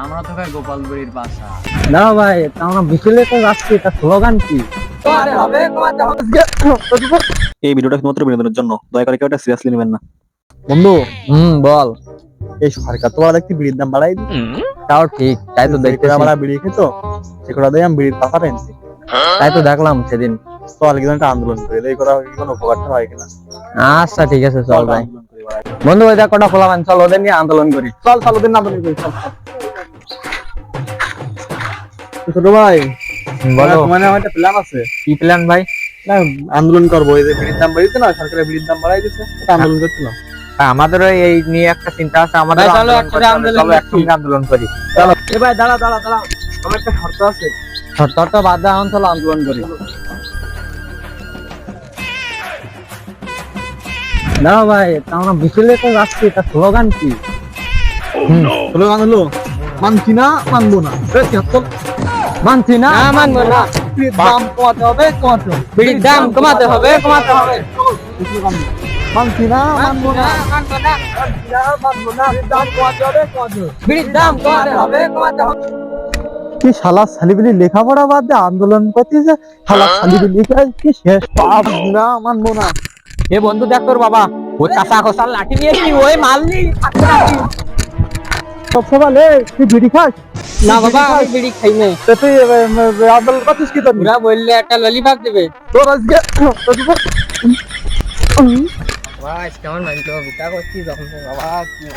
আমরা তো গোপালপুরীর বাসা। না ভাই আমরা বিকেলে তো যাচ্ছি এটা স্লোগান কি? এই ভিডিওটা শুধুমাত্র বিনোদনের জন্য। দয়া করে কেউ এটা সিরিয়াসলি নেবেন না। বন্ধু হুম বল। এই সরকার তো আর দেখছি বিড়ির দাম বাড়াই দিই তাও ঠিক তাই তো দেখতে আমরা বিড়ি খেতো সেগুলো দিয়ে আমি বিড়ির পাতা পেনছি তাই তো দেখলাম সেদিন। চল কিন্তু একটা আন্দোলন করি এই করা কোনো উপকারটা হয় কিনা? আচ্ছা ঠিক আছে চল ভাই। বন্ধু ওই দেখ কটা ফলাবান চল ওদের নিয়ে আন্দোলন করি। চল চল ওদের আন্দোলন করি চল। ছোট ভাই। বলো। মানে আমার একটা প্ল্যান আছে? কি প্ল্যান ভাই? না আন্দোলন করব এই যে বিড়ির দাম বাড়িয়েছে না সরকারের বিড়ির দাম বাড়াই দিচ্ছে আন্দোলন করছিলাম আমাদেরও এই নিয়ে একটা চিন্তা আছে আমাদের চলো আন্দোলন একসাথে আন্দোলন করি। করি এ ভাই দাঁড়া দাঁড়া দাঁড়া আমার একটা শর্ত আছে। তোর তো বাদ চলো আন্দোলন করি। না ভাই তা আমরা বিকেলে তো যাচ্ছি এটা স্লোগান কি? স্লোগান হলো মানছি না মানবো না। মানছি না মানবো না। দাম কমাতে হবে কমাতে হবে। দাম কমাতে হবে কমাতে হবে। মানছি না মানবো না। মানবো না মানবো না। দাম কমাতে হবে কমাতে হবে। দাম কমাতে হবে কমাতে হবে। কি শালা সালিবিলি লেখাপড়া বাদ দিয়ে আন্দোলন করতেছে শালা সালিবিলি লেখা কি শেষ পাপ? না মানবো না। এ বন্ধু দেখ তোর বাবা ও চাষা খোসাল লাঠি নিয়ে কি ওই মারলি সব সকালে তুই বিড়ি খাস? না বাবা আমি বিড়ি খাই নাই তো তুই এ, এ, এ, আন্দোলন করছিস কি তোর? ওরা বললে একটা ললিপপ দেবে। তোর আজকে ভাই কেমন মারিল বিটা করছিস যখন বাবা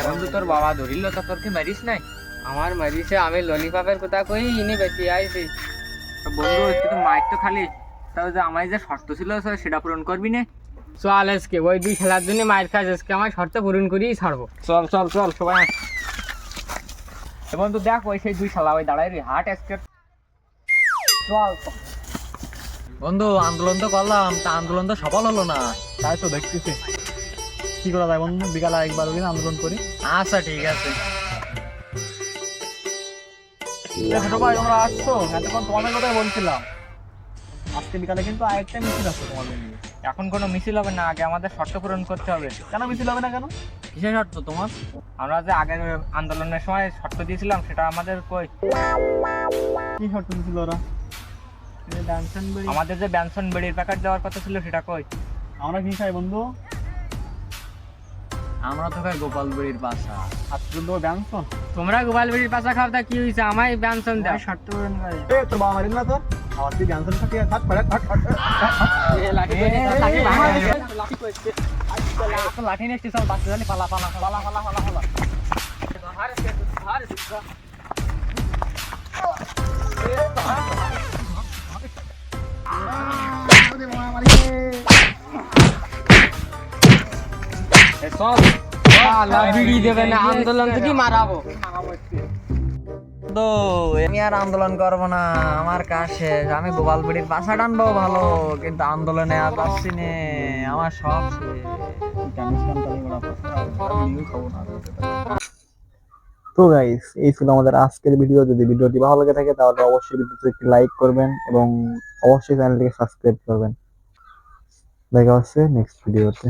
বন্ধু তোর বাবা ধরিল তো তোর মারিস নাই? আমার মারিছে আমি ললিপপের কথা কই ইনি বেঁচে আইছি। বন্ধু তুই তো মাইক তো খালি। তাও যে আমার যে শর্ত ছিল সেটা পূরণ করবি না? চল আজকে ওই দুই খেলার জন্য মায়ের কাজ আজকে আমার শর্ত পূরণ করেই ছাড়বো। চল চল চল সবাই আয়। তো বন্ধু দেখ ওই সেই দুই শালা ওই দাঁড়াই রে হাট আজকে চল। বন্ধু আন্দোলন তো করলাম তা আন্দোলন তো সফল হলো না। তাই তো দেখতেছি। কি করা যায় বন্ধু? বিকালে একবার ওই আন্দোলন করি। আচ্ছা ঠিক আছে। ছোট ভাই তোমরা আসছো। এতক্ষণ তোমাদের কথাই বলছিলাম। আজকে বিকালে কিন্তু আরেকটা মিছিল আছে তোমাদের নিয়ে। এখন কোনো মিছিল হবে না আগে আমাদের শর্ত পূরণ করতে হবে। কেন মিছিল হবে না কেন? কিসের শর্ত তোমার? আমরা যে আগের আন্দোলনের সময় শর্ত দিয়েছিলাম সেটা আমাদের কই? কি শর্ত দিছিল ওরা? আমাদের যে ব্যানসন বেড়ির প্যাকেট দেওয়ার কথা ছিল সেটা কই? আমরা কি খাই বন্ধু? আমরা তো খাই গোপাল বেড়ির পাশা। আর তুই তো ব্যাংশন তোমরা গোপাল বেড়ির পাশা খাও তা কি হয়েছে আমায় ব্যানসন দেয় শর্ত পূরণ করে তোর বাবা মারিল না তোর? ব্যাংশন খাতি থাক। পড়ে থাক থাক লাঠি লাঠি নিয়ে স্টেশন বাচ্চা জানি পালা পালা পালা পালা পালা পালা। সব বিড়ি দেবে না আন্দোলন থেকে মারাবো। তো আমি আর আন্দোলন করব না, আমার কাজ শেষ। আমি গোপাল বিড়ির বাসা টানবো ভালো, কিন্তু আন্দোলনে আর পাচ্ছি নে, আমার সব তো গাইস এই ছিল আমাদের আজকের ভিডিও যদি ভিডিওটি ভালো লাগে থাকে, তাহলে অবশ্যই ভিডিওতে একটি লাইক করবেন এবং অবশ্যই চ্যানেলটিকে সাবস্ক্রাইব করবেন। দেখা হচ্ছে নেক্সট ভিডিওতে